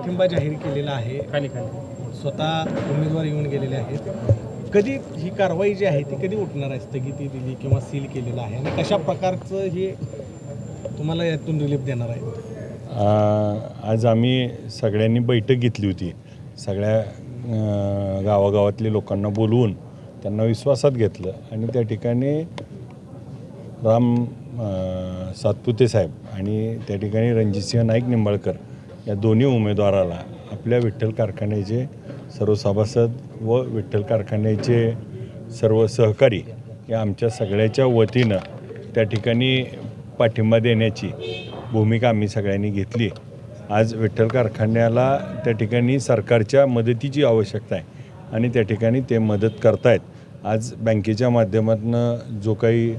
पाठिंबा जाहीर केलेला आहे. खाली खाली. स्वतः उमेदवार येऊन गेलेले आहेत. कधी ही कारवाई जी आहे ती कधी उठणार आहे स्थगिती दिली किंवा सील केलेलं आहे? आणि कशा प्रकारचं हे तुम्हाला यातून रिलीफ देणार आहे? आज आम्ही सगळ्यांनी बैठक घेतली होती. सगळ्या अ, गावागावातल्या लोकांना बोलवून त्यांना विश्वासात घेतलं. आणि त्या ठिकाणी राम सातपुते साहेब आणि त्या ठिकाणी रणजितसिंह नाईक निंबाळकर या दोन्ही उमेदवाराला आपल्या विठ्ठल कारखान्याचे सर्व सभासद व विठ्ठल कारखान्याचे सर्व सहकारी या आमच्या सगळ्याच्या वतीनं त्या ठिकाणी पाठिंबा देण्याची भूमिका आम्ही सगळ्यांनी घेतली आज विठ्ठल कारखान्याला त्या ठिकाणी सरकारच्या मदतीची आवश्यकता आहे आणि त्या ठिकाणी ते मदत करतायत. आज बँकेच्या माध्यमातून जो काही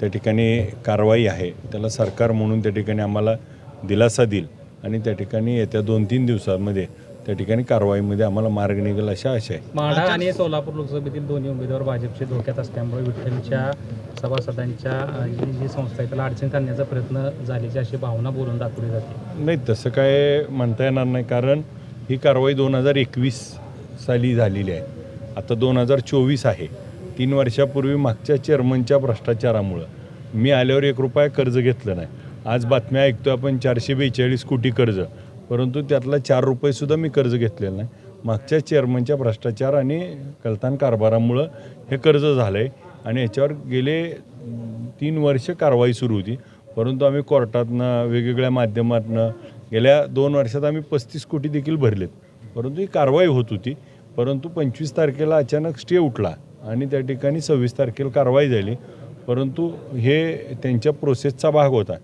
त्या ठिकाणी कारवाई आहे त्याला सरकार म्हणून त्या ठिकाणी आम्हाला दिलासा देईल. आणि त्या ठिकाणी येत्या दोन तीन दिवसांमध्ये त्या ठिकाणी कारवाईमध्ये आम्हाला मार्ग निघेल अशा आशा आहे. माढा आणि सोलापूर लोकसभेतील दोन्ही उमेदवार भाजपचे धोक्यात असल्यामुळे विठ्ठलच्या सभासदांच्या जी जी संस्था आहे त्याला अडचण करण्याचा प्रयत्न झाल्याची अशी भावना बोलून दाखवली जाते. नाही तसं काय म्हणता येणार नाही कारण ही कारवाई दोन हजार एकवीस साली झालेली आहे. आता दोन हजार चोवीस आहे. तीन वर्षापूर्वी मागच्या चेअरमनच्या भ्रष्टाचारामुळं मी आल्यावर एक रुपया कर्ज घेतलं नाही. आज बातम्या ऐकतो आपण चारशे बेचाळीस कोटी कर्ज. परंतु त्यातला चार रुपयेसुद्धा मी कर्ज घेतलेलं नाही. मागच्या चेअरमनच्या भ्रष्टाचार आणि कलतान कारभारामुळं हे कर्ज झालं आहे आणि याच्यावर गेले तीन वर्ष कारवाई सुरू होती. परंतु आम्ही कोर्टातनं वेगवेगळ्या माध्यमातनं गेल्या दोन वर्षात आम्ही पस्तीस कोटी देखील भरलेत. परंतु ही कारवाई होत होती. परंतु पंचवीस तारखेला अचानक स्टे उठला आणि त्या ठिकाणी सव्वीस तारखेला कारवाई झाली. परंतु हे त्यांच्या प्रोसेसचा भाग होता.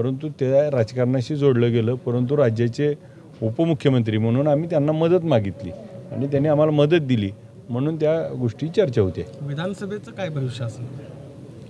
परंतु त्या राजकारणाशी जोडलं गेलं परंतु राज्याचे उपमुख्यमंत्री म्हणून आम्ही त्यांना मदत मागितली आणि त्यांनी आम्हाला मदत दिली म्हणून त्या गोष्टी चर्चा होते. विधानसभेचं काय भविष्य असेल?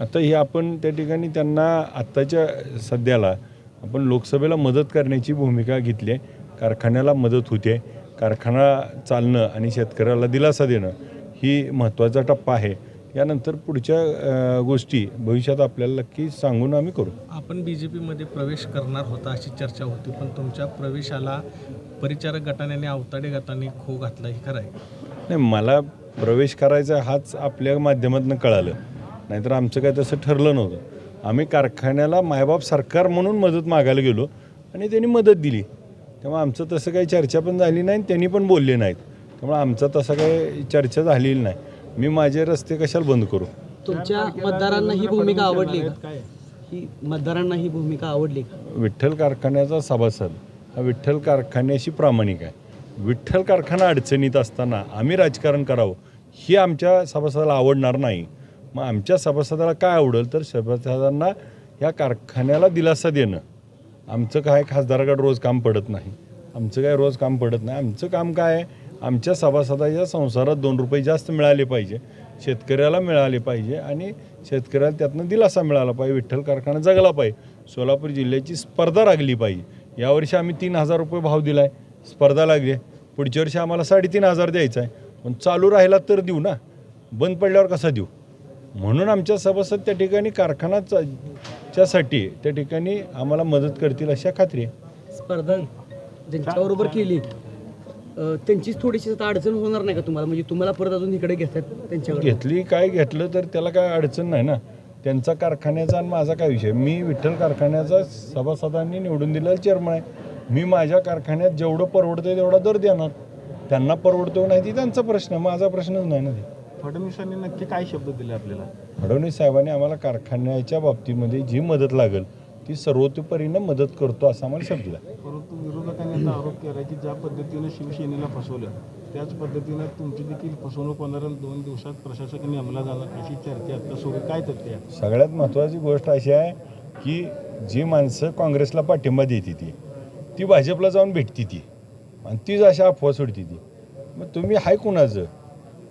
आता हे आपण त्या ठिकाणी त्यांना आत्ताच्या सध्याला आपण लोकसभेला मदत करण्याची भूमिका घेतली आहे. कारखान्याला मदत होते. कारखाना चालणं आणि शेतकऱ्याला दिलासा देणं ही महत्त्वाचा टप्पा आहे. यानंतर पुढच्या गोष्टी भविष्यात आपल्याला नक्की सांगून आम्ही करू. आपण बी जे पीमध्ये प्रवेश करणार होता अशी चर्चा होती पण तुमच्या प्रवेशाला परिचारक गटाने आणि अवताडे गटाने खो घातला हे खरं आहे. नाही मला प्रवेश करायचा हाच आपल्या माध्यमातून कळालं. नाहीतर आमचं काय तसं ठरलं नव्हतं. आम्ही कारखान्याला मायबाप सरकार म्हणून मदत मागायला गेलो आणि त्यांनी मदत दिली. तेव्हा आमचं तसं काही चर्चा पण झाली नाही त्यांनी पण बोलले नाहीत. त्यामुळे आमचं तसं काही चर्चा झालेली नाही. मी माझे रस्ते कशाला बंद करू? तुमच्या मतदारांना ही भूमिका आवडली का? ही मतदारांना ही भूमिका आवडली का? विठ्ठल कारखान्याचा सभासद. हा विठ्ठल कारखान्याशी प्रामाणिक आहे. विठ्ठल कारखाना अडचणीत असताना आम्ही राजकारण करावं ही आमच्या सभासदाला आवडणार नाही. मग आमच्या सभासदाला काय आवडेल? तर सभासदांना या कारखान्याला दिलासा देणं. आमचं काय खासदाराकडे रोज काम पडत नाही. आमचं काय रोज काम पडत नाही. आमचं काम काय आहे? आमच्या सभासदाच्या संसारात दोन रुपये जास्त मिळाले पाहिजे. शेतकऱ्याला मिळाले पाहिजे आणि शेतकऱ्याला त्यातनं दिलासा मिळाला पाहिजे. विठ्ठल कारखाना जगला पाहिजे. सोलापूर जिल्ह्याची स्पर्धा लागली पाहिजे. यावर्षी आम्ही तीन हजार रुपये भाव दिला आहे स्पर्धा लागली पुढच्या वर्षी आम्हाला साडेतीन हजार द्यायचा आहे. पण चालू राहिला तर देऊ ना. बंद पडल्यावर कसा देऊ? म्हणून आमच्या सभासद त्या ठिकाणी कारखाना च्यासाठी त्या ठिकाणी आम्हाला मदत करतील अशा खात्री आहे. स्पर्धा ज्यांच्याबरोबर केली. त्यांचीच थोडीशी आता अडचण होणार नाही का तुम्हाला? म्हणजे तुम्हाला परत अजून इकडे घेतात त्यांच्याकडे? घेतली काय घेतलं तर त्याला काय अडचण नाही ना. त्यांचा कारखान्याचा आणि माझा काय विषय? मी विठ्ठल कारखान्याचा सभासदांनी निवडून दिलेला चेअरमन आहे. मी माझ्या कारखान्यात जेवढं परवडतं तेवढा दर देणार. त्यांना परवडतो नाही ती त्यांचा प्रश्न माझा प्रश्नच नाही ना ते. फडणवीसांनी नक्की काय शब्द दिले आपल्याला? फडणवीस साहेबांनी आम्हाला कारखान्याच्या बाबतीमध्ये जी मदत लागेल ती सर्वतोपरीनं मदत करतो असा आम्हाला आहे. परंतु विरोधकांनी आता आरोप केला की ज्या पद्धतीनं शिवसेनेला फसवलं त्याच पद्धतीनं तुमची देखील फसवणूक होणार दोन दिवसात प्रशासक नेमला जाणार अशी चर्चा आता सुरू काय तथ्य आहे? सगळ्यात महत्त्वाची गोष्ट अशी आहे की जी माणसं काँग्रेसला पाठिंबा देते ती ती भाजपला जाऊन भेटती ती आणि तीच अशा अफवा सोडती ती. मग तुम्ही हाय कुणाचं?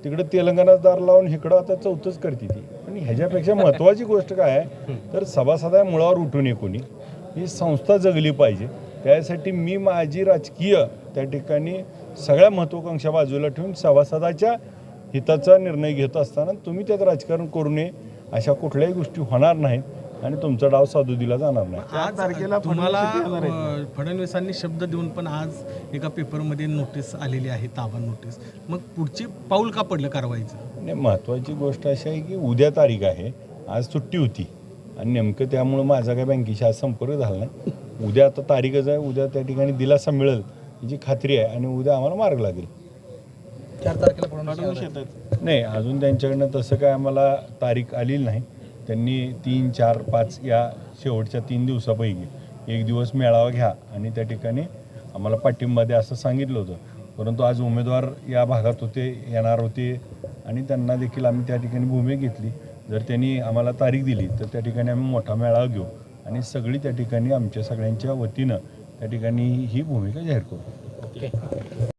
तिकडं तेलंगणात दार लावून इकडं आता चौथंच करते ती. आणि ह्याच्यापेक्षा महत्त्वाची गोष्ट काय आहे तर सभासदा मुळावर उठून ये कोणी ही संस्था जगली पाहिजे. त्यासाठी मी माझी राजकीय त्या ठिकाणी सगळ्या महत्त्वाकांक्षा बाजूला ठेवून सभासदाच्या हिताचा निर्णय घेत असताना तुम्ही त्यात राजकारण करू नये अशा कुठल्याही गोष्टी होणार नाहीत. आणि तुमचा डाव साधुदीला जाणार नाही. आज तारखेला तुम्हाला. अं, फडणवीसांनी शब्द देऊन पण आज एका पेपरमध्ये नोटीस आलेली आहे ताबा नोटीस. मग पुढची पाऊल का पडलं कारवाईचं? आणि महत्त्वाची गोष्ट अशी आहे की उद्या तारीख आहे. आज सुट्टी होती. आणि नेमकं त्यामुळं माझा काय बँकेशी आज संपर्क झाला नाही. उद्या आता तारीखच आहे. उद्या त्या ठिकाणी दिलासा मिळेल याची खात्री आहे. आणि उद्या आम्हाला मार्ग लागेल. नाही अजून त्यांच्याकडनं तसं काय आम्हाला तारीख आलेली नाही. त्यांनी तीन चार पाच या शेवटच्या तीन दिवसापैकी एक दिवस मेळावा घ्या आणि त्या ठिकाणी आम्हाला पाठिंबा द्या असं सांगितलं होतं. परंतु आज उमेदवार या भागात होते येणार होते आणि त्यांना देखील आम्ही त्या ठिकाणी भूमिका घेतली. जर त्यांनी आम्हाला तारीख दिली तर त्या ठिकाणी आम्ही मोठा मेळावा घेऊ आणि सगळी त्या ठिकाणी आमच्या सगळ्यांच्या वतीनं त्या ठिकाणी ही भूमिका जाहीर करू.